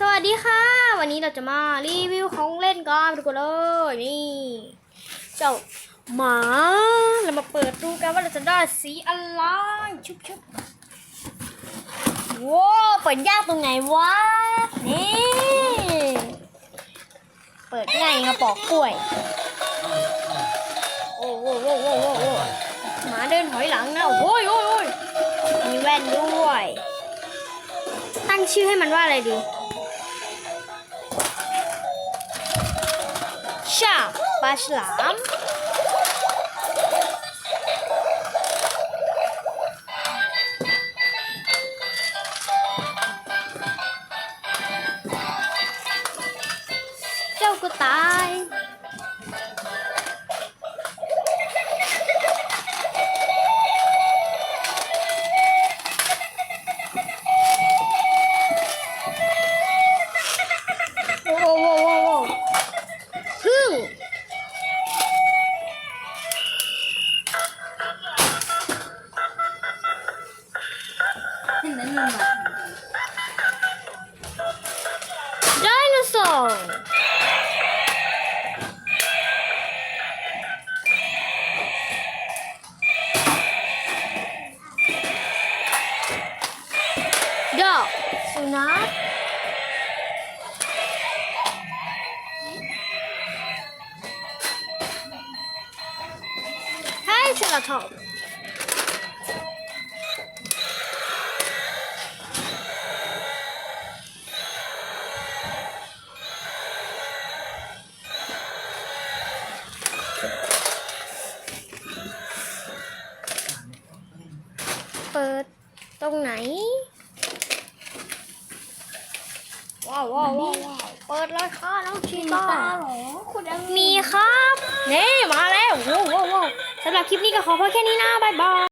สวัสดีค่ะ วันนี้เราจะมารีวิวของเล่นกันทุกคนเลยนี่ เจ้าหมาเรามาเปิดดูกันว่าเราจะได้สีอะไรชุบชุบว้าเปิดยากตรงไหนวะนี่เปิดง่ายกระปอกกล้วยโอ้โหโอ้โหโอ้โหหมาเดินถอยหลังนะโอ้ยโอ้ยโอ้ยมีแว่นด้วย ตั้งชื่อให้มันว่าอะไรดี 샤 마실람. 쪼그다이. 哟，哟，唢呐，嗨，小老头。 เปิดตรงไหน ว้าวว้าวว้าวว้าวเปิดเลยค่ะน้องชีต้าคุณยังมีครับ นี่มาแล้วโว้วโว้วโว้วสำหรับคลิปนี้ก็ขอพอแค่นี้นะบ๊ายบาย